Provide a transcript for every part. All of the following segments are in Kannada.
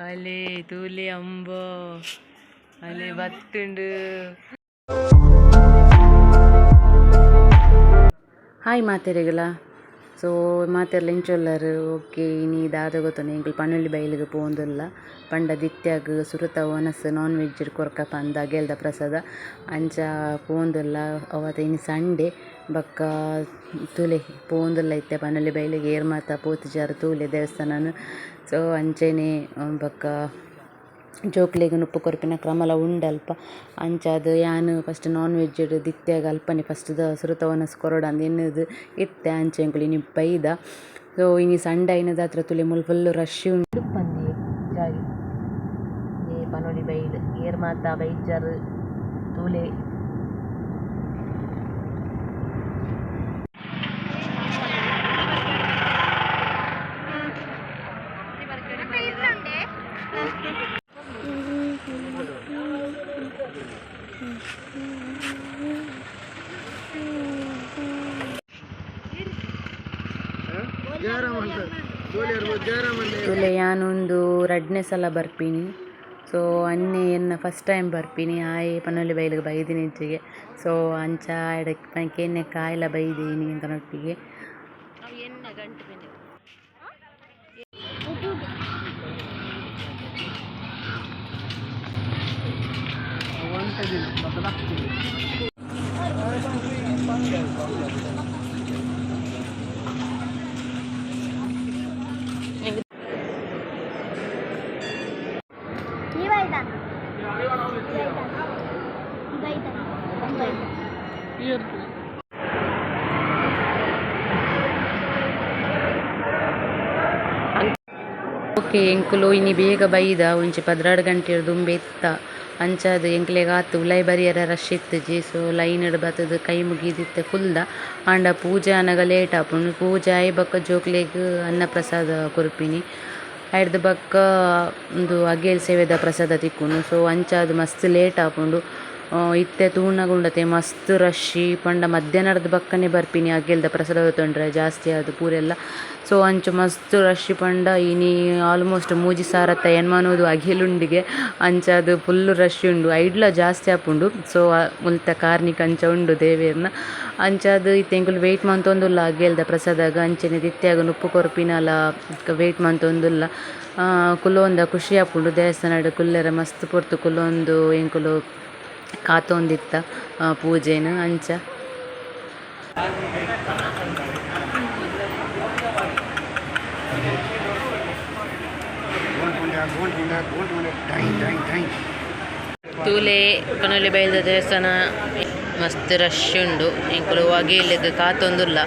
ಅಲೆ ತೂಲಿ ಅಂಬ ಅಲೆ ಬತ್ತುಂಡು ಹಾಯ್ ಮಾತೆರೆಗಳ ಸೊ ಮಾತೆರ್ಲ ಇಂಚೊಲ್ಲರು ಓಕೆ ಇನಿ ದಾದ ಗೊತ್ತುಂಡು ಎಂಕುಲು ಪನೊಲಿ ಬೈಲಿಗ್ ಪೋಂದುಲ್ಲ ಪಂಡ ದಿತ್ಯಾಗ್ ಸುರುತ ಒನಸ್ ನಾನ್ ವೆಜ್ ಕೊರ್ಕ ಪಂದ ಅಗೆಲ್ದ ಪ್ರಸಾದ ಅಂಚ ಪೋಂದುಲ್ಲ ಅವತ್ತ ಇನಿ ಸಂಡೆ ಬಕ್ಕ ತೂಲೆ ಪೋಂದುಲ್ಲ ಇತ್ತೆ ಪನೊಲಿ ಬೈಲಿಗೆ ಏರ್ ಮಾತ ಪೋತಿಜಾರ್ ತೂಲೆ ದೇವಸ್ಥಾನನ್. ಸೊ ಅಂಚೆನೆ ಬಕ್ಕ ಜೋಕ್ಲೆಗ್ ಉಪ್ಪು ಕೊರ್ಪಿನ ಕ್ರಮಲ ಉಂಡು ಅಲ್ಪ ಅಂಚಾದ್ ಯಾನ್ ಫಸ್ಟ್ ನಾನ್ ವೆಜ್ ದಿತ್ಯಾಗ ಅಲ್ಪನೆ ಫಸ್ಟ್ ದ ಸುರತವನ ಒನಸ್ ಕೊರೊಡಂದ್ ಎನ್ನುದು ಇತ್ತೆ ಅಂಚೆ ಎಂಕುಲು ಇನಿ ಬೈದ ಸೊ ಇನಿ ಸಂಡೆ ಐನದ ಹತ್ರ ತುಲೆ ಮುಲ್ ಫುಲ್ ರಶ್ ಉಂಡು ಪನ್ನಿ ಜಾಯಿ ಪನೊಲಿ ಬೈಲ್, ಏರ್ ಮಾತ, ಬೈಜಾರು, ತೂಲೆ ತುಲೆ ಯಾನೊಂದು ರಡ್ನೆ ಸಲ ಬರ್ಪಿನಿ ಸೊ ಅನ್ನೆ ಎನ್ನ ಫಸ್ಟ್ ಟೈಮ್ ಬರ್ಪಿನಿ ಆಯೆ ಪನೊಲಿ ಬೈಲಿಗೆ ಬೈದಿನಿ ಹೆಚ್ಚಿಗೆ. ಸೊ ಅಂಚ ಎಡಕ್ಕೆ ಪಂಕೆನೆ ಕಾಯಿಲ ಬೈದೀನಿ ಇವಾಯ್ತಾ ಇವಾಯ್ತಾ ಓಕೆ ಎಂಕುಲು ಇನಿ ಬೇಗ ಬೈದ ಒಂಚಿ ಪದ್ರಾಡು ಗಂಟೆ ದುಂಬೆ ಅಂಚಾದ್ ಎಂಕ್ಲೆಗ್ ಆತು ಬರಿಯರ ರಶ್ ಇತ್ತು ಸೊ ಲೈನ್ ಬತ್ತುದು, ಕೈ ಮುಗಿದಿತ್ತೆ ಕುಲ್ದ ಆಂಡ ಪೂಜೆ ಆನಗ ಲೇಟ್ ಆಪುಂಡು ಪೂಜೆ ಆಯ್ ಬಕ್ಕ ಜೋಕ್ಲೆಗ್ ಅನ್ನ ಪ್ರಸಾದ ಕೊರ್ಪಿನಿ. ಆಯ್ಡ್ದ್ ಬಕ್ಕ ಉಂದು ಅಗೇಲ್ ಸೇವೆದ ಪ್ರಸಾದ ತಿಕ್ಕುನು. ಸೊ ಅಂಚಾದ್ ಮಸ್ತ್ ಲೇಟ್ ಆಪುಂಡು. ಇತ್ತೆ ತೂನಗುಂಡತೆ ಮಸ್ತ್ ರಶ್ಶಿ ಪಂಡ ಮಧ್ಯಾಹ್ನದ ಬಕ್ಕನೆ ಬರ್ಪಿನಿ ಅಗೆಲ್ದ ಪ್ರಸಾದ ತೊಂಡ್ರೆ, ಜಾಸ್ತಿ ಆದ್ ಪೂರೆಲ್ಲ ಸೊ ಅಂಚ ಮಸ್ತ್ ರಶ್ಶಿ ಪಂಡ, ಇನಿ ಆಲ್ಮೋಸ್ಟ್ ಮೂಜಿ ಸಾರತ್ತ ಎನ್ಮಾನೋದು ಅಗಿಲುಂಡಿಗೆ ಅಂಚ ಅದು ಫುಲ್ ರಶ್ ಉಂಡು, ಐಡ್ಲ ಜಾಸ್ತಿ ಆಪುಂಡು. ಸೊ ಮುಲ್ತ ಕಾರ್ನಿಕ್ ಅಂಚ ಉಂಡು ದೇವೇರ್ನ. ಅಂಚಾದ್ ಇತ್ತೆಂಕುಲು ವೆಯ್ಟ್ ಮಂತೊಂದುಲ್ಲ ಅಗೆಲ್ದ ಪ್ರಸಾದಾಗ. ಅಂಚನೆ ದಿತ್ಯಾಗ ಉಪ್ಪು ಕೊರ್ಪಿನಲ ವೆಯ್ಟ್ ಮಂತೊಂದುಲ್ಲ ಕುಲ್ಲೊಂದ ಕುಲೋಂದ ಖುಷಿ ಆಪುಂಡು ದೇವಸ್ಥಾನಡ್ ಕುಲ್ಲೆರ ಮಸ್ತ್ ಪೊರ್ತು ಕುಲ್ಲೊಂದು ಎಂಕುಲು ಕಾತೊಂದಿತ್ತ ಪೂಜೆನ ಅಂಚ. ತೂಲೆ ಪನೊಲಿ ಬೈಲ್ದ ದೇವಸ್ಥಾನ, ಮಸ್ತ್ ರಶ್ ಉಂಡು. ಎಂಕುಲು ಅಗೇಲೆಗ್ ಕಾತೊಂದುಲ್ಲ.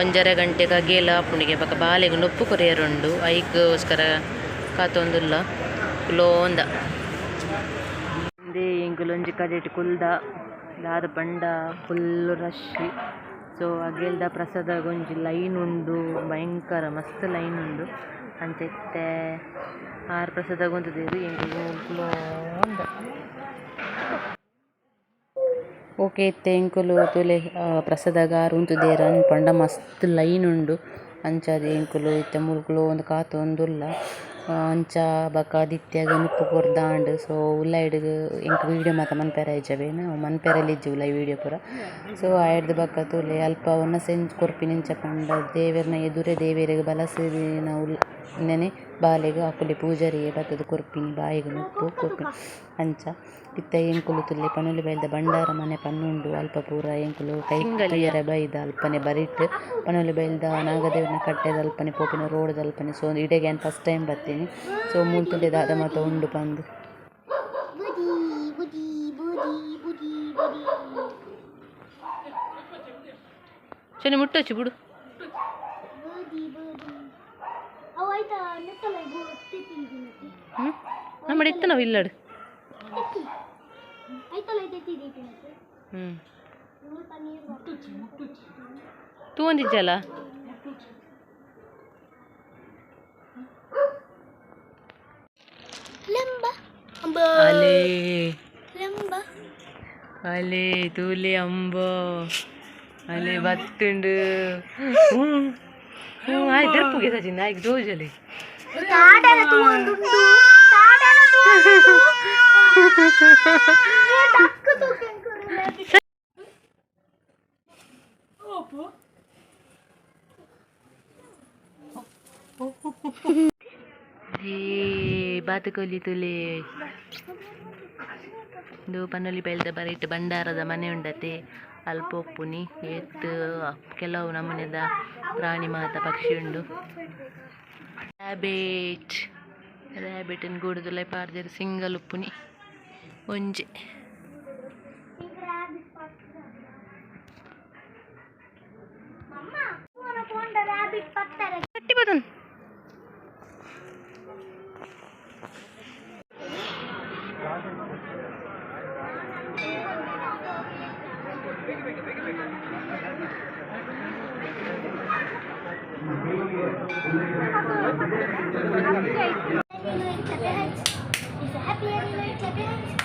ಒಂಜರ ಗಂಟೆಗ್ ಅಗೇಲ ಆಪುಂಡಿಗೆ ಬೊಕ ಬಾಲೆಗ್ ನೊಪ್ಪು ಕೊರಿಯರುಂಡು. ಐಗೋಸ್ಕರ ಕಾತೊಂದುಲ್ಲ. ಕುಲೋಂದ ಇಂದೇ ಎಂಕುಲು ಒಂಜಿ ಕಡೆಟ್ ಕುಲ್ದ, ದಾದ ಪಂಡ ಫುಲ್ ರಶ್. ಸೊ ಅಗೆಲ್ದ ಪ್ರಸಾದ ಒಂಜಿ ಲೈನ್ ಉಂಡು, ಭಯಂಕರ, ಮಸ್ತ್ ಲೈನ್ ಉಂಡು. ಅಂಚೆತ್ತೆ ಆರ್ ಪ್ರಸಾದ ಉಂತುದೆರ್ ಎಂಕುಲು ಉಂಡು ಓಕೆ, ಇತ್ತೆ ಎಂಕುಲು ತುಲೆ ಪ್ರಸಾದಗ ಆರ್ ಉಂತುದೆರ್ ಪಂಡ ಮಸ್ತ್ ಲೈನ್ ಉಂಡು. ಅಂಚಾದ್ ಎಂಕುಲು ಇತ್ತೆ ಮುಲ್ಕುಲು ಒಂದು ಕಾತೊಂದುಲ್ಲ ಅಂಚ ಬಕ ದಿತ್ಯಾಗ ಮುಪ್ಪು ಕೊರ್ದಾಂಡ್ ಸೊ ಉಲಾಯ್ಡ್ ಎಂಕ್ ವೀಡಿಯೋ ಮಾತ ಮನ್ಪೆರ ಇಜ್ಜವೇನ ಮನ್ಪೆರಲ್ಲಿ ಇಜ್ಜಿ ಉಲಾಯ್ ವೀಡಿಯೋ ಪೂರ ಸೊ ಆಯ್ಡ್ದ್ ಬಕ್ಕ ತೂಲೆ ಅಲ್ಪ ಒನ್ನ ಕೊರ್ಪಿನ ಕೊರ್ಪಿನಿಂಚ ಪಂಡ ದೇವೆರ್ನ ಎದುರೇ ದೇವೆರೆಗ್ ಬಲಸಿನ ಉಲ್ ನೆನೆ ಬಾಲೆಗ್ ಅಕುಲೆ ಪೂಜಾರಿಗೆ ಬತ್ತುದು ಕೊರ್ಪಿನಿ ಬಾಯಿಗ್ ಮುಪ್ಪು ಕೊರ್ಪಿನಿ ಅಂಚ ಇತ್ತ ಎಂಕುಲು ತುಲ್ಲೆ ಪನೊಲಿ ಬೈಲ್ದ ಬಂಡಾರ ಮನೆ ಪನ್ನುಂಡು ಅಲ್ಪ ಪೂರ ಎಂಕುಲು ಕೈ ಕೈಯರ ಬೈದ ಅಲ್ಪನೆ ಬರಿಟ್ ಪನೊಲಿ ಬೈಲ್ದ ನಾಗದೇವನ ಕಟ್ಟೆದ ಅಲ್ಪನೆ ಪೋಪಿನ ರೋಡ್ ಅಲ್ಪನೆ ಸೊ ಇಡೆಗೆ ಅಂತ ಫಸ್ಟ್ ಟೈಮ್ ಬರ್ತೀನಿ ಸೊ ಮೂರು ತುಲ್ಲೆ ದಾದ ಮಾತ ಉಂಡು ಪಂದ್. ಬುದಿ ಬುದಿ ಬುದಿ ಬುದಿ ಶನಿ ಮುಟ್ಟೊಚ್ಚು ಬಿಡು ಬುದಿ ಬುದಿ ಅವು ಆಯ್ತಾ ನೆಟ್ಟಲ್ಲ ಗೊತ್ತಿದ್ದೀನಿ ಹ್ಞೂ ನಮ್ಮ ಇತ್ತು ನಾವು ಇಲ್ಲಡು. ಹ್ಞೂ ತೂ ಒಂದಿಜ್ಜಲ್ಲ ಅಲೇ. ಅಲೆ ತೂಲೆ ಅಂಬ. ಅಲೆ ಬತ್ತುಂಡು. ಹ್ಞೂ ಹ್ಞೂ ಆಯ್ತು ದರ್ಪುಗೆ ಸಚಿನ್ ಆಯ್ತು ದೋಜಲೆ ಬಾತುಕೋಲಿ ತುಲೆ. ದೂಪನಲ್ಲಿ ಪನ್ನೊಲಿ ಬೆಳೆದ ಬರೀಟ್ ಭಂಡಾರದ ಮನೆ ಉಂಡತೆ. ಅಲ್ಪೊಪ್ಪುನಿ ಎತ್ತು, ಕೆಲವು ನಮೂನೆದ ಪ್ರಾಣಿ ಮಾತ ಪಕ್ಷಿ ಉಂಡು. ರ್ಯಾಬೇಟ್ ರ್ಯಾಬೇಟನ್ನು ಗೂಡುದುಲ ಪಾರ್ದಿರು ಸಿಂಗಲ್ ಉಪ್ಪುನಿ. ಒಂಜೆ ಕಟ್ಟಿ Badan happy and you know it's happy hands.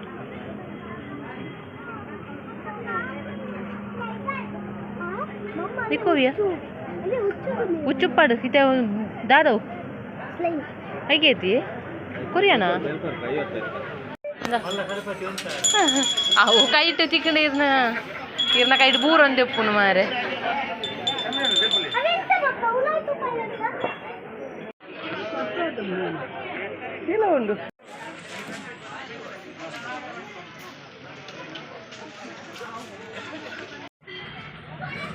ಅಯ್ಯದ ಐವತ್ತು ರೂಪಾಯಿಗೆನಾ ನಿಕ್ಕೋವಿಯ ಉಚ್ಚುಪ್ಪಾಡು ಇತ ದಾದವು ಹೇಗೈತಿ? ಕೊರಿಯಾನ? ಅವು ಕೈಟ್ ಚಿಕ್ಕಣ ಇರ್ನ ಇರ್ನ ಕೈಟ್ ಬೂರ್ ಅಂತ ಎಪ್ಪುನು ಮಾರೆ? ಇಲ್ಲ ಉಂಡು ಓಕೆ ಇತ್ತೆ ಅಂಕಲ್ ಪೋಂದಲ್ಲ ಗಂಟೆ ದಂಡ ಐನರದೆ ಐನು ಗಂಟೆ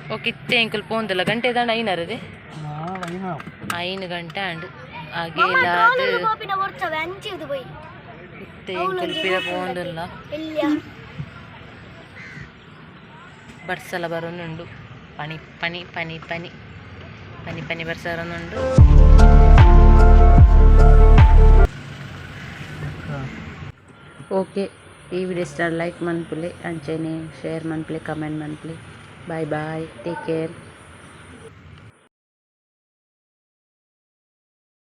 ಗಂಟೆ drone ಅದು? ಅಲ್ಲಿ ಗೋಪಿನ ಓಡ್ತವೆ, ಅಂಚಿರ್ದು போய். ಇತ್ತೆ ಅಂಕಲ್ ಪಿರ ಪೋಂದಲ್ಲ ಇಲ್ಯಾ? ಬರ್ಸಲ ಬರೋನುಂಡು. ಪನಿ ಪನಿ ಪನಿ ಪನಿ ಪನಿ ಪನಿ ಬರ್ಸರನುಂಡು. ಓಕೆ ಈ ವಿಡಿಯೋ ಸ್ಟಾರ್ ಲೈಕ್ ಮನ್ಪುಲೆ ಅಂಚೆನೆ ಶೇರ್ ಮನ್ಪುಲೆ ಕಮೆಂಟ್ ಮನ್ಪುಲೆ. Bye-bye. Take care.